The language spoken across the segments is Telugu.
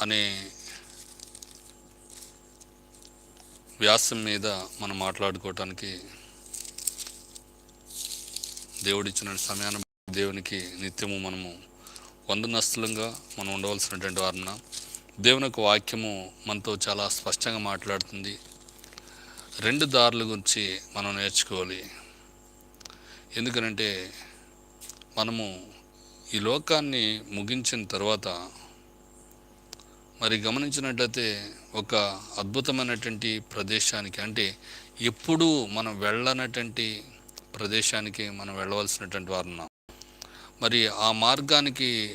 అనే వ్యాసం మీద మనం మాట్లాడుకోవటానికి దేవుడిచ్చిన సమయాన్ని దేవునికి నిత్యము మనము వందనస్తులంగా మనం ఉండవలసినటువంటి వారన దేవుని యొక్క వాక్యము మనతో చాలా స్పష్టంగా మాట్లాడుతుంది. రెండు దారుల గురించి మనం నేర్చుకోవాలి. ఎందుకనంటే మనము ఈ లోకాన్ని ముగించిన తర్వాత మరి గమనించినట్లయితే ఒక అద్భుతమైనటువంటి ప్రదేశానికి అంటే ఎప్పుడూ మనం వెళ్ళనటువంటి ప్రదేశానికి మనం వెళ్ళవలసినటువంటి వారు ఉన్నాం. మరి ఆ మార్గానికి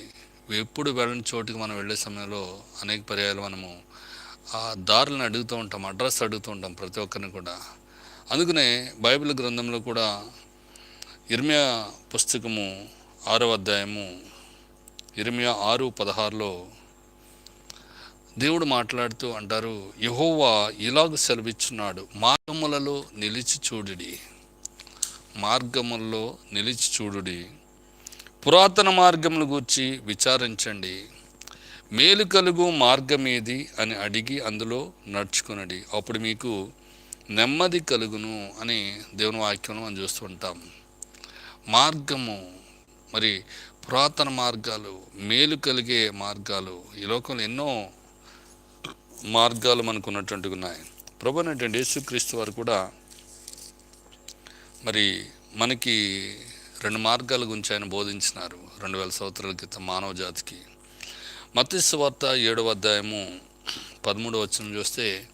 ఎప్పుడు వెళ్ళని చోటుకి మనం వెళ్ళే సమయంలో అనేక పర్యాయాలు మనము ఆ దారులను అడుగుతూ ఉంటాం అడ్రస్ అడుగుతూ ఉంటాం ప్రతి ఒక్కరిని కూడా. అందుకనే బైబిల్ గ్రంథంలో కూడా ఇర్మియా పుస్తకము ఆరో అధ్యాయము ఇర్మియా ఆరు పదహారులో దేవుడు మాట్లాడుతూ అంటారు యహోవా ఇలాగ సెలవిచ్చున్నాడు మార్గములలో నిలిచి చూడుడి. మార్గముల్లో నిలిచి చూడుడి. పురాతన మార్గముల గూర్చి విచారించండి. మేలు కలుగు మార్గమేది? అని అడిగి అందులో నడుచుకునడి. అప్పుడు మీకు నెమ్మది కలుగును అని దేవుని వాక్యం మనం చూస్తుంటాం మార్గము మరి పురాతన మార్గాలు మేలు కలిగే మార్గాలు ఈ లోకంలో ఎన్నో మార్గాలు మనకు ఉన్నటువంటివి ఉన్నాయి. ప్రభు అనేటువంటి యేసుక్రీస్తు వారు కూడా మరి మనకి రెండు మార్గాల గురించి ఆయన బోధించినారు రెండు వేల సంవత్సరాల క్రితం మానవ జాతికి. మత్స్సు వార్త ఏడవ అధ్యాయము పదమూడవ వచ్చిన చూస్తే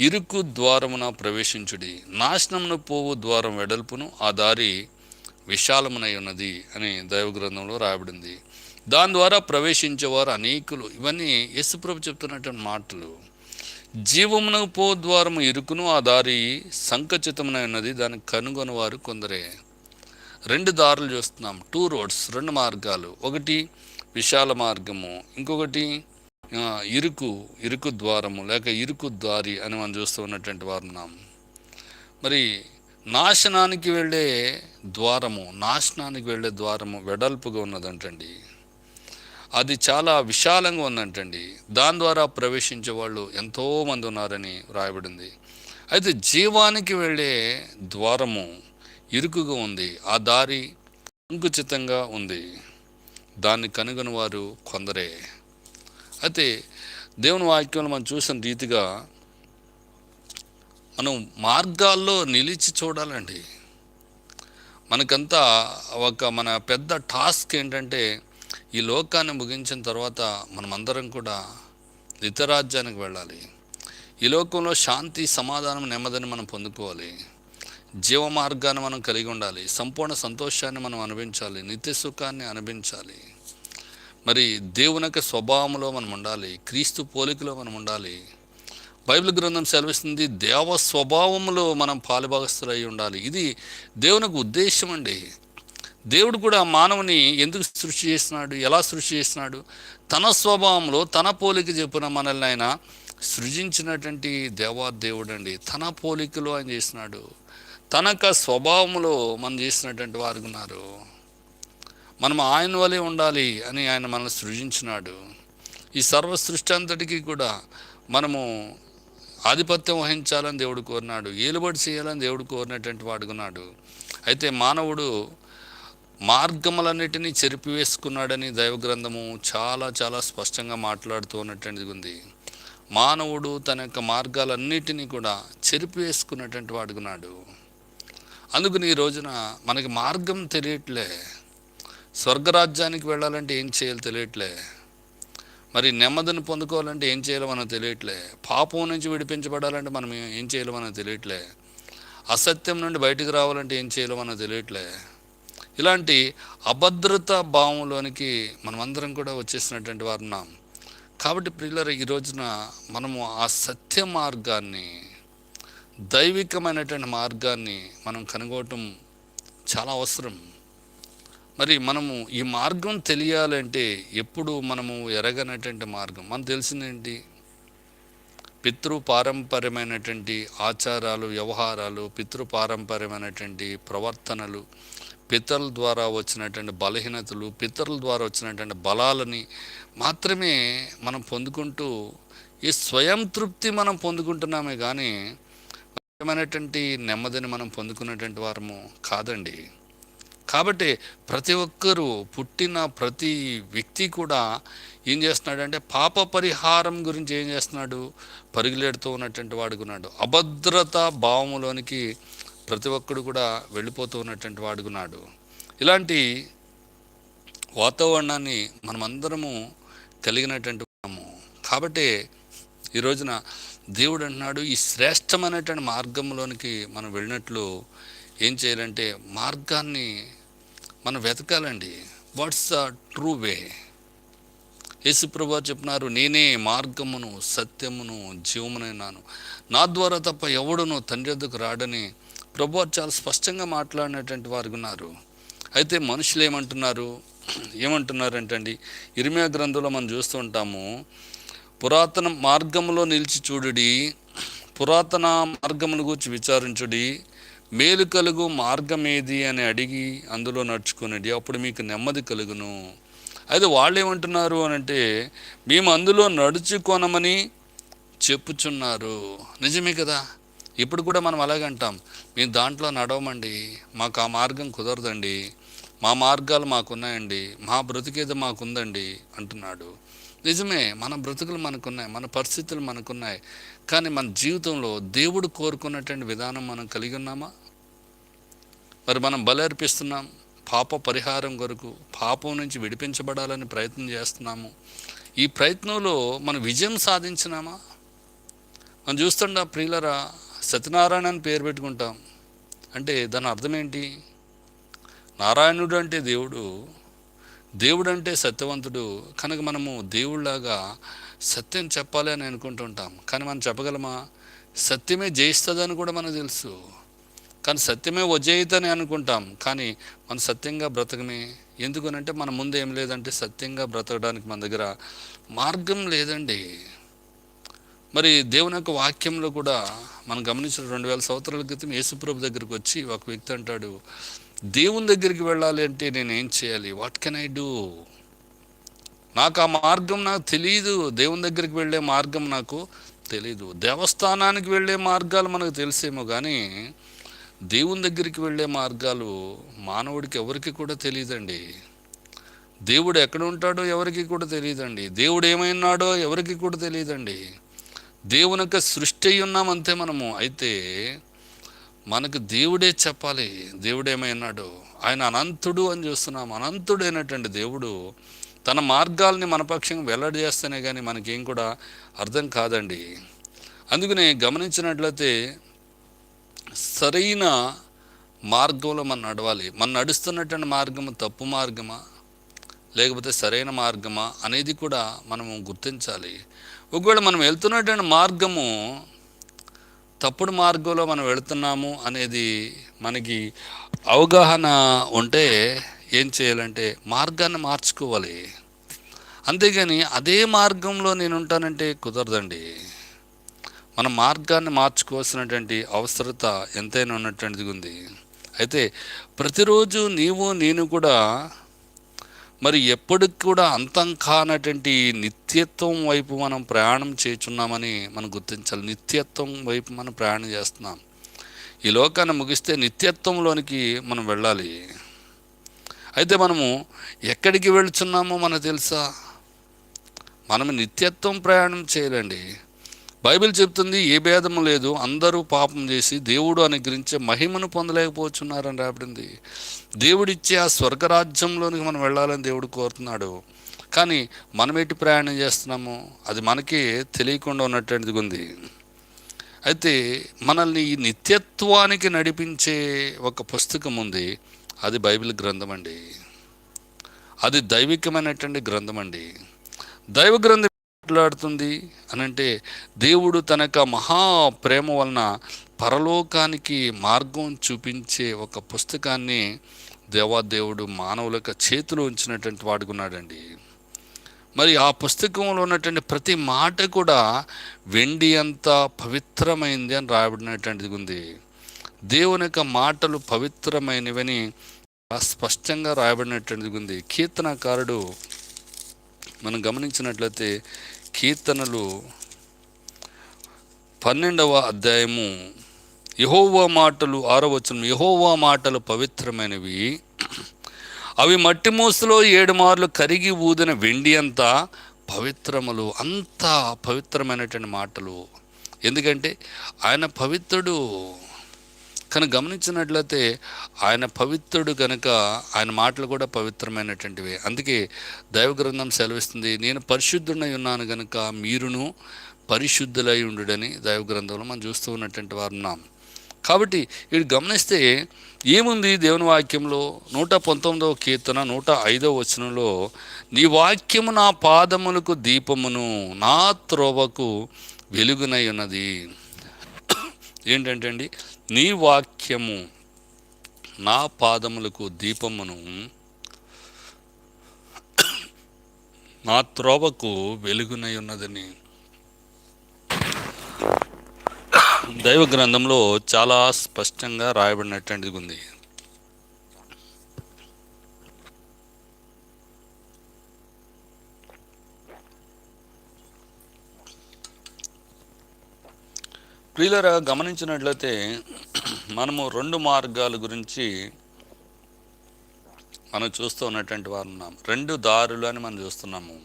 ఇరుకు ద్వారమున ప్రవేశించుడి నాశనమును పోవు ద్వారం వెడల్పును ఆ దారి విశాలమునై ఉన్నది అని దైవ గ్రంథంలో రాయబడింది. దాని ద్వారా ప్రవేశించేవారు అనేకులు. ఇవన్నీ యేసుప్రభు చెప్తున్నటువంటి మాటలు. జీవమున పో ద్వారము ఇరుకును ఆ దారి సంకచితమైనది దాన్ని కనుగొనవారు కొందరే. రెండు దారులు చూస్తున్నాం. టూ రోడ్స్ రెండు మార్గాలు. ఒకటి విశాల మార్గము ఇంకొకటి ఇరుకు ఇరుకు ద్వారము లేక ఇరుకు దారి అని మనం చూస్తూ ఉన్నటువంటి వారు ఉన్నాం. మరి నాశనానికి వెళ్ళే ద్వారము నాశనానికి వెళ్ళే ద్వారము వెడల్పుగా ఉన్నదంటండి. అది చాలా విశాలంగా ఉందంటండి. దాని ద్వారా ప్రవేశించే వాళ్ళు ఎంతోమంది ఉన్నారని వ్రాయబడింది. అయితే జీవానికి వెళ్ళే ద్వారము ఇరుకుగా ఉంది. ఆ దారి సంకుచితంగా ఉంది. దాన్ని కనుగొని వారు కొందరే. అయితే దేవుని వాక్యంలో మనం చూసిన రీతిగా మనం మార్గాల్లో నిలిచి చూడాలండి. మనకంతా ఒక మన పెద్ద టాస్క్ ఏంటంటే ఈ లోకాన్ని ముగించిన తర్వాత మనమందరం కూడా ఇతరాజ్యానికి వెళ్ళాలి. ఈ లోకంలో శాంతి సమాధానం నెమ్మదిని మనం పొందుకోవాలి. జీవ మార్గాన్ని మనం కలిగి ఉండాలి. సంపూర్ణ సంతోషాన్ని మనం అనుభవించాలి. నిత్య సుఖాన్ని అనుభవించాలి. మరి దేవుని యొక్క స్వభావంలో మనం ఉండాలి. క్రీస్తు పోలికలో మనం ఉండాలి. బైబిల్ గ్రంథం సెలవిస్తుంది దేవ స్వభావంలో మనం పాలుభాగస్తులై ఉండాలి. ఇది దేవునికి ఉద్దేశం అండి. దేవుడు కూడా మానవుని ఎందుకు సృష్టి చేస్తున్నాడు? ఎలా సృష్టి చేస్తున్నాడు? తన స్వభావంలో తన పోలిక చెప్పిన మనల్ని ఆయన సృజించినటువంటి దేవాదేవుడు అండి. తన పోలికలో ఆయన చేసినాడు తనక స్వభావంలో మనం చేసినటువంటి వారు ఉన్నారు. మనం ఆయన వలె ఉండాలి అని ఆయన మనల్ని సృజించినాడు. ఈ సర్వ సృష్టి అంతటికీ కూడా మనము ఆధిపత్యం వహించాలని దేవుడు కోరినాడు. ఏలుబడి చేయాలని దేవుడు కోరినటువంటి వాడుకున్నాడు. అయితే మానవుడు మార్గములన్నిటినీ చెరిపివేసుకున్నాడని దైవగ్రంథము చాలా చాలా స్పష్టంగా మాట్లాడుతూ ఉన్నటువంటిది ఉంది మానవుడు తన యొక్క మార్గాలన్నిటినీ కూడా చెరిపివేసుకున్నటువంటి వాడుకున్నాడు అందుకని ఈ రోజున మనకి మార్గం తెలియట్లే. స్వర్గరాజ్యానికి వెళ్ళాలంటే ఏం చేయాలి తెలియట్లే. మరి నెమ్మదిని పొందుకోవాలంటే ఏం చేయాలో మనకు తెలియట్లే. పాపం నుంచి విడిపించబడాలంటే మనం ఏం చేయాలో మనకు తెలియట్లే. అసత్యం నుండి బయటికి రావాలంటే ఏం చేయాలో మనకు తెలియట్లే. ఇలాంటి అభద్రత భావంలోనికి మనమందరం కూడా వచ్చేసినటువంటి వారు ఉన్నాం. కాబట్టి ప్రియులర ఈ రోజున మనము ఆ సత్య మార్గాన్ని దైవికమైనటువంటి మార్గాన్ని మనం కనుగోవటం చాలా అవసరం. మరి మనము ఈ మార్గం తెలియాలంటే ఎప్పుడు మనము ఎరగనటువంటి మార్గం? మనకు తెలిసిందేంటి? పితృ పారంపర్యమైనటువంటి ఆచారాలు వ్యవహారాలు పితృ పారంపర్యమైనటువంటి ప్రవర్తనలు పితరుల ద్వారా వచ్చినటువంటి బలహీనతలు పితరుల ద్వారా వచ్చినటువంటి బలాలని మాత్రమే మనం పొందుకుంటూ ఈ స్వయం తృప్తి మనం పొందుకుంటున్నామే కానీ ముఖ్యమైనటువంటి నెమ్మదిని మనం పొందుకున్నటువంటి వారము కాదండి. కాబట్టి ప్రతి ఒక్కరూ పుట్టిన ప్రతి వ్యక్తి కూడా ఏం చేస్తున్నాడంటే పాప పరిహారం గురించి ఏం చేస్తున్నాడు? పరుగులెడుతూ ఉన్నటువంటి వాడుకున్నాడు. అభద్రత భావములోనికి ప్రతి ఒక్కడు కూడా వెళ్ళిపోతూ ఉన్నటువంటి వాడుకున్నాడు ఇలాంటి వాతావరణాన్ని మనమందరము కలిగినటువంటి కాబట్టి ఈ రోజున దేవుడు అంటున్నాడు ఈ శ్రేష్టమైనటువంటి మార్గంలోనికి మనం వెళ్ళినట్లు ఏం చేయాలంటే మార్గాన్ని మనం వెతకాలండి. వాట్స్ ద ట్రూ వే యేసుప్రభా చెప్పినారు నేనే మార్గమును సత్యమును జీవమునైనాను. నా ద్వారా తప్ప ఎవడును తండ్రి వద్దకు రాడని ప్రభు చాలా స్పష్టంగా మాట్లాడినటువంటి వారు ఉన్నారు. అయితే మనుషులు ఏమంటున్నారు? ఏమంటున్నారంటండి? ఇరిమియా గ్రంథంలో మనం చూస్తూ ఉంటాము పురాతన మార్గములో నిలిచి చూడుడి పురాతన మార్గమును గురించి విచారించుడి మేలు కలుగు మార్గం ఏది అని అడిగి అందులో నడుచుకునేది అప్పుడు మీకు నెమ్మది కలుగును. అయితే వాళ్ళు ఏమంటున్నారు అని అంటే మేము అందులో నడుచుకోనమని చెప్పుచున్నారు. నిజమే కదా? ఇప్పుడు కూడా మనం అలాగే అంటాం మేము దాంట్లో నడవమండి మాకు ఆ మార్గం కుదరదండి మా మార్గాలు మాకున్నాయండి మా బ్రతికేదో మాకుందండి అంటున్నాడు. నిజమే మన బ్రతుకులు మనకున్నాయి మన పరిస్థితులు మనకున్నాయి కానీ మన జీవితంలో దేవుడు కోరుకున్నటువంటి విధానం మనం కలిగి ఉన్నామా? మరి మనం బలర్పిస్తున్నాం పాప పరిహారం కొరకు పాపం నుంచి విడిపించబడాలని ప్రయత్నం చేస్తున్నాము ఈ ప్రయత్నంలో మనం విజయం సాధించినామా? మనం చూస్తుండ ప్రియులరా సత్యనారాయణ అని పేరు పెట్టుకుంటాం. అంటే దాని అర్థం ఏంటి? నారాయణుడు అంటే దేవుడు దేవుడు అంటే సత్యవంతుడు. కనుక మనము దేవుళ్ళలాగా సత్యం చెప్పాలి అని అనుకుంటుంటాం. కానీ మనం చెప్పగలమా? సత్యమే జయిస్తుందని కూడా మనకు తెలుసు. కానీ సత్యమే వజయితని అనుకుంటాం. కానీ మనం సత్యంగా బ్రతకమే. ఎందుకనంటే మన ముందు ఏం లేదంటే సత్యంగా బ్రతకడానికి మన దగ్గర మార్గం లేదండి. మరి దేవుని యొక్క వాక్యంలో కూడా మనం గమనించిన రెండు వేల సంవత్సరాల క్రితం యేసుప్రభు దగ్గరికి వచ్చి ఒక వ్యక్తి అంటాడు దేవుని దగ్గరికి వెళ్ళాలి అంటే నేను ఏం చేయాలి? వాట్ కెన్ ఐ డూ నాకు ఆ మార్గం నాకు తెలియదు దేవుని దగ్గరికి వెళ్ళే మార్గం నాకు తెలీదు. దేవస్థానానికి వెళ్ళే మార్గాలు మనకు తెలిసేమో కానీ దేవుని దగ్గరికి వెళ్ళే మార్గాలు మానవుడికి ఎవరికి కూడా తెలియదండి దేవుడు ఎక్కడ ఉంటాడో ఎవరికి కూడా తెలియదండి దేవుడు ఏమైనాడో ఎవరికి కూడా తెలియదండి దేవుని యొక్క సృష్టి అయి ఉన్నామంతే మనము. అయితే మనకు దేవుడే చెప్పాలి. దేవుడేమైనాడు ఆయన అనంతుడు అని చూస్తున్నాం. అనంతుడైనటువంటి దేవుడు తన మార్గాల్ని మన పక్షంగా వెల్లడి చేస్తేనే కానీ మనకేం కూడా అర్థం కాదండి. అందుకనే గమనించినట్లయితే సరైన మార్గంలో మనం నడవాలి. మనం నడుస్తున్నటువంటి మార్గము తప్పు మార్గమా? లేకపోతే సరైన మార్గమా? అనేది కూడా మనము గుర్తించాలి. ఒకవేళ మనం వెళ్తున్నటువంటి మార్గము తప్పుడు మార్గంలో మనం వెళుతున్నాము అనేది మనకి అవగాహన ఉంటే ఏం చేయాలంటే మార్గాన్ని మార్చుకోవాలి. అంతేగాని అదే మార్గంలో నేను ఉంటానంటే కుదరదండి. మన మార్గాన్ని మార్చుకోవాల్సినటువంటి అవసరత ఎంతైనా ఉన్నటువంటిది ఉంది. అయితే ప్రతిరోజు నీవు నేను కూడా మరి ఎప్పటికి కూడా అంతం కానటువంటి నిత్యత్వం వైపు మనం ప్రయాణం చేస్తున్నామని మనం గుర్తించాలి. నిత్యత్వం వైపు మనం ప్రయాణం చేస్తున్నాం. ఈ లోకాన్ని ముగిస్తే నిత్యత్వంలోనికి మనం వెళ్ళాలి. అయితే మనము ఎక్కడికి వెళుతున్నామో మనకు తెలుసా? మనం నిత్యత్వం ప్రయాణం చేయాలండి. బైబిల్ చెప్తుంది ఏ భేదము లేదు. అందరూ పాపం చేసి దేవుడు అనుగ్రహించే మహిమను పొందలేకపోతున్నారని రాబడింది దేవుడిచ్చే ఆ స్వర్గరాజ్యంలోనికి మనం వెళ్ళాలని దేవుడు కోరుతున్నాడు. కానీ మనం ఎటు ప్రయాణం చేస్తున్నాము? అది మనకి తెలియకుండా ఉన్నటువంటిది ఉంది. అయితే మనల్ని ఈ నిత్యత్వానికి నడిపించే ఒక పుస్తకం ఉంది. అది బైబిల్ గ్రంథం అండి అది దైవికమైనటువంటి గ్రంథం అండి దైవ గ్రంథం మాట్లాడుతుంది అని అంటే దేవుడు తన యొక్క మహా ప్రేమ వలన పరలోకానికి మార్గం చూపించే ఒక పుస్తకాన్ని దేవాదేవుడు మానవుల యొక్క చేతిలో ఉంచినటువంటి వాడుకున్నాడండి. మరి ఆ పుస్తకంలో ఉన్నటువంటి ప్రతి మాట కూడా వెండి అంత పవిత్రమైంది అని రాయబడినటువంటిది ఉంది. దేవుని యొక్క మాటలు పవిత్రమైనవని స్పష్టంగా రాయబడినటువంటిది ఉంది. కీర్తనకారుడు మనం గమనించినట్లయితే కీర్తనలు. పన్నెండవ అధ్యాయము. యహోవా మాటలు ఆరవచనం యహోవా మాటలు పవిత్రమైనవి. అవి మట్టి మూసలో ఏడు మార్లు కరిగి ఊదిన వెండి అంతా పవిత్రములు అంతా పవిత్రమైనటువంటి మాటలు. ఎందుకంటే ఆయన పవిత్రుడు. కానీ గమనించినట్లయితే ఆయన పవిత్రుడు కనుక ఆయన మాటలు కూడా పవిత్రమైనటువంటివి. అందుకే దైవ గ్రంథం సెలవిస్తుంది నేను పరిశుద్ధుడై ఉన్నాను కనుక మీరును పరిశుద్ధులై ఉండుడని దైవ గ్రంథంలో మనం చూస్తూ ఉన్నటువంటి వారు ఉన్నాం. కాబట్టి వీడు గమనిస్తే ఏముంది దేవుని వాక్యంలో? నూట పంతొమ్మిదవ కీర్తన నూట ఐదవ వచనంలో నీ వాక్యము నా పాదములకు దీపమును నా త్రోవకు వెలుగునై ఉన్నది. ఏంటంటే అండి నీ వాక్యము నా పాదములకు దీపమును నా త్రోవకు వెలుగునై ఉన్నదని. దైవ గ్రంథంలో చాలా స్పష్టంగా రాయబడినటువంటిది ఉంది. ప్రియులరా గమనించినట్లయితే మనము రెండు మార్గాల గురించి మనం చూస్తూ ఉన్నటువంటి వారు ఉన్నాం. రెండు దారులు అని మనం చూస్తున్నాము.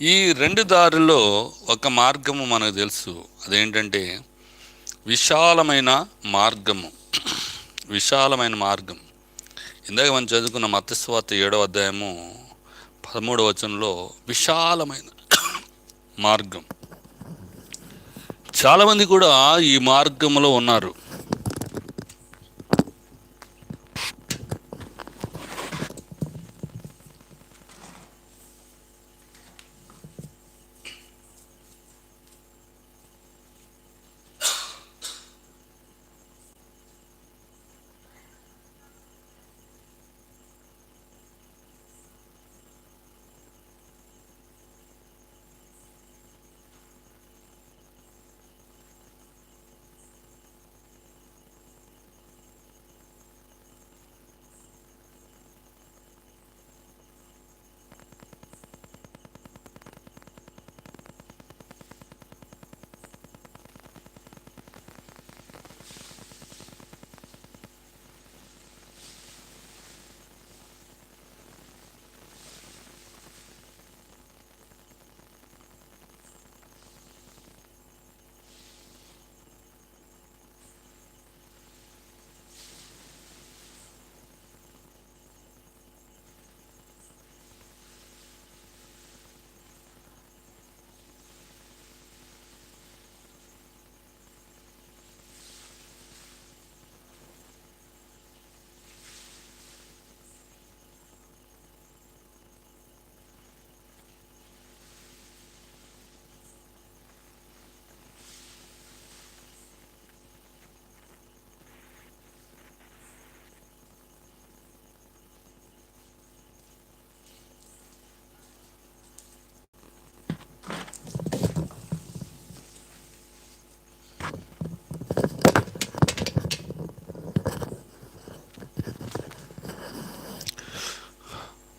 ఈ రెండు దారుల్లో ఒక మార్గము మనకు తెలుసు. అదేంటంటే విశాలమైన మార్గము. విశాలమైన మార్గం. ఇందాక మనం చదువుకున్న మత్స్వార్త ఏడవ అధ్యాయము పదమూడవ వచనంలో విశాలమైన మార్గం. చాలామంది కూడా ఈ మార్గంలో ఉన్నారు.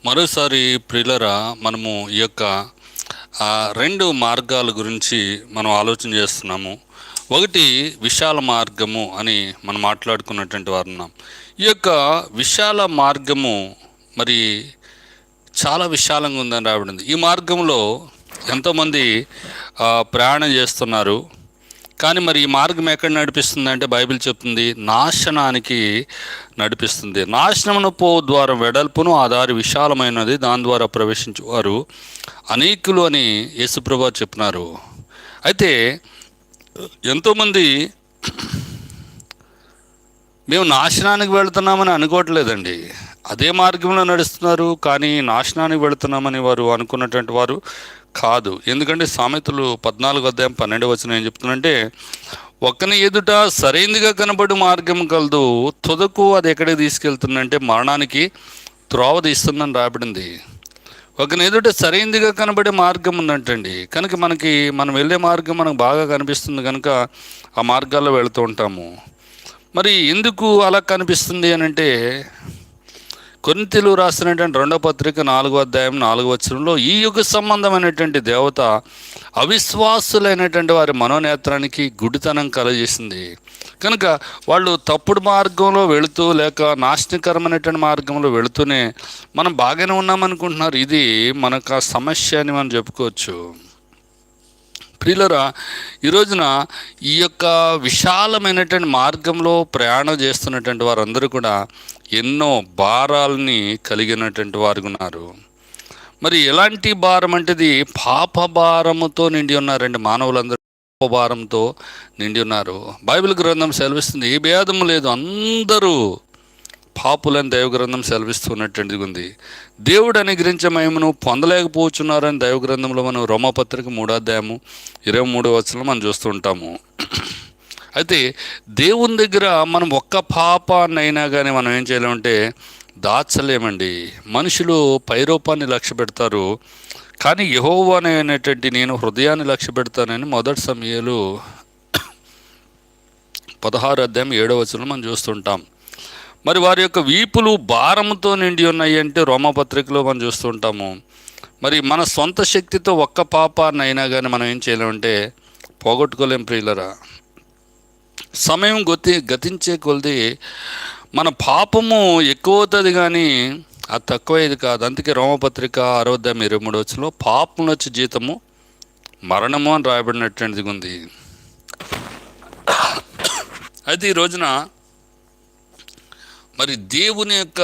మరోసారి ప్రిలరా మనము ఈ యొక్క రెండు మార్గాల గురించి మనం ఆలోచన చేస్తున్నాము. ఒకటి విశాల మార్గము అని మనం మాట్లాడుకున్నటువంటి వారు ఉన్నాం. ఈ యొక్క విశాల మార్గము మరి చాలా విశాలంగా ఉందని రాబడింది ఈ మార్గంలో ఎంతోమంది ప్రయాణం చేస్తున్నారు. కానీ మరి ఈ మార్గం ఎక్కడ నడిపిస్తుంది అంటే బైబిల్ చెప్తుంది నాశనానికి నడిపిస్తుంది. నాశనమును పో ద్వారా వెడల్పును ఆ దారి విశాలమైనది దాని ద్వారా ప్రవేశించేవారు అనేకులు అని యేసుప్రభు చెప్పినారు. అయితే ఎంతోమంది మేము నాశనానికి వెళుతున్నామని అనుకోవట్లేదండి. అదే మార్గంలో నడుస్తున్నారు కానీ నాశనానికి వెళుతున్నామని వారు అనుకున్నటువంటి వారు కాదు. ఎందుకంటే సామెతలు పద్నాలుగు అధ్యాయం పన్నెండు వచ్చిన ఏం చెప్తున్నంటే ఒక్కని ఎదుట సరైనదిగా కనబడు మార్గం కలదు. తుదకు అది ఎక్కడికి తీసుకెళ్తుందంటే మరణానికి త్రోవ తీస్తుందని రాబడింది ఒకని ఎదుట సరైనదిగా కనబడే మార్గం ఉందంటండి. కనుక మనకి మనం వెళ్ళే మార్గం మనకు బాగా కనిపిస్తుంది కనుక ఆ మార్గాల్లో వెళుతూ ఉంటాము. మరి ఎందుకు అలా కనిపిస్తుంది అని అంటే కొరింతలు రాసినటువంటి రెండో పత్రిక నాలుగో అధ్యాయం నాలుగో వచ్చరంలో ఈ యుగ సంబంధమైనటువంటి దేవత అవిశ్వాసులైనటువంటి వారి మనోనేత్రానికి గుడితనం కలగజేసింది. కనుక వాళ్ళు తప్పుడు మార్గంలో వెళుతూ లేక నాశనకరమైనటువంటి మార్గంలో వెళుతూనే మనం బాగానే ఉన్నామనుకుంటున్నారు. ఇది మనకు సమస్య అని మనం చెప్పుకోవచ్చు. ప్రియులరా ఈరోజున ఈ యొక్క విశాలమైనటువంటి మార్గంలో ప్రయాణం చేస్తున్నటువంటి వారందరూ కూడా ఎన్నో భారాలని కలిగినటువంటి వారు ఉన్నారు. మరి ఎలాంటి భారం అంటేది పాప భారముతో నిండి ఉన్నారండి మానవులందరూ. పాప భారంతో నిండి ఉన్నారు. బైబిల్ గ్రంథం సెలవిస్తుంది ఏ భేదము లేదు అందరూ పాపులని దైవగ్రంథం సెలవిస్తున్నటువంటిది ఉంది. దేవుడు అనుగ్రహించే మహిమను పొందలేకపోతున్నారని దైవగ్రంథంలో మనం రోమపత్రిక మూడాధ్యాయము ఇరవై మూడో వచ్చంలో మనం చూస్తుంటాము అయితే దేవుని దగ్గర మనం ఒక్క పాపాన్నైనా కానీ మనం ఏం చేయలేమంటే దాచలేమండి. మనుషులు పైరూపాన్ని లక్ష్య పెడతారు. కానీ యహోవా అనేటువంటి నేను హృదయాన్ని లక్ష్య పెడతానని మొదటి సమయాలు పదహారు అధ్యాయం ఏడవ వచనం మనం చూస్తుంటాం మరి వారి యొక్క వీపులు భారంతో నిండి ఉన్నాయి అంటే రోమపత్రికలో మనం చూస్తుంటాము మరి మన సొంత శక్తితో ఒక్క పాపాన్నైనా కానీ మనం ఏం చేయలేమంటే పోగొట్టుకోలేం ప్రియులరా. సమయం గతి గతించే కొలది మన పాపము ఎక్కువ అవుతుంది కానీ అది తక్కువైది కాదు. అందుకే రోమపత్రిక అరవద్దాం ఇరవై మూడు వచ్చిలో పాపం వచ్చి జీతము మరణము అని రాయబడినటువంటిది ఉంది అయితే ఈ రోజున మరి దేవుని యొక్క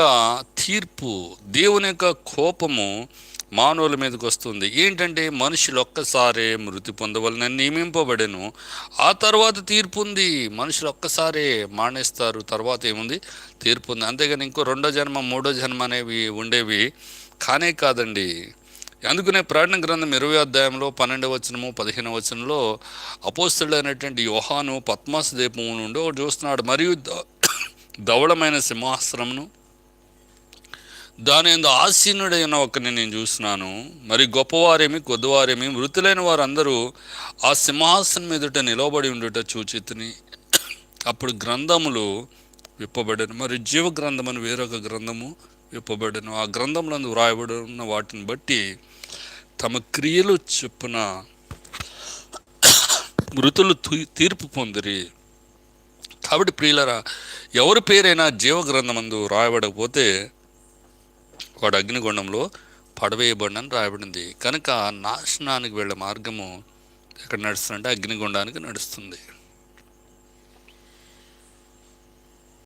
తీర్పు దేవుని యొక్క కోపము మానవుల మీదకి వస్తుంది. ఏంటంటే మనుషులు ఒక్కసారే మృతి పొందవలనని నియమింపబడెను. ఆ తర్వాత తీర్పు ఉంది. మనుషులు ఒక్కసారే మానేస్తారు. తర్వాత ఏముంది? తీర్పు ఉంది. అంతేగాని ఇంకో రెండో జన్మ మూడో జన్మ అనేవి ఉండేవి కానే కాదండి. అందుకనే ప్రకటన గ్రంథం ఇరవై అధ్యాయంలో పన్నెండవ వచనము పదిహేను వచనంలో అపోస్తుడైనటువంటి యోహాను పద్మాస దీపము నుండి ఒకటి చూస్తున్నాడు. మరియు ధవళమైన సింహాసనమును దాని ఎందు ఆసీనుడైన ఒకరిని నేను చూస్తున్నాను మరి గొప్పవారేమి కొద్దివారేమి మృతులైన వారందరూ ఆ సింహాసనం మీదుట నిలబడి ఉండుట చూచితిని. అప్పుడు గ్రంథములు విప్పబడను మరి జీవ గ్రంథం అని వేరొక గ్రంథము విప్పబడను ఆ గ్రంథములందు వ్రాయబడి ఉన్న వాటిని బట్టి తమ క్రియలు చొప్పున మృతులు తీ- తీర్పు పొందిరి. కాబట్టి ప్రియులరా ఎవరి పేరైనా జీవగ్రంథమందు రాయబడకపోతే వాడు అగ్నిగుండంలో పడవేయబడినని రాయబడింది. కనుక నాశనానికి వెళ్ళే మార్గము ఎక్కడ నడుస్తుందంటే అగ్నిగుండానికి నడుస్తుంది.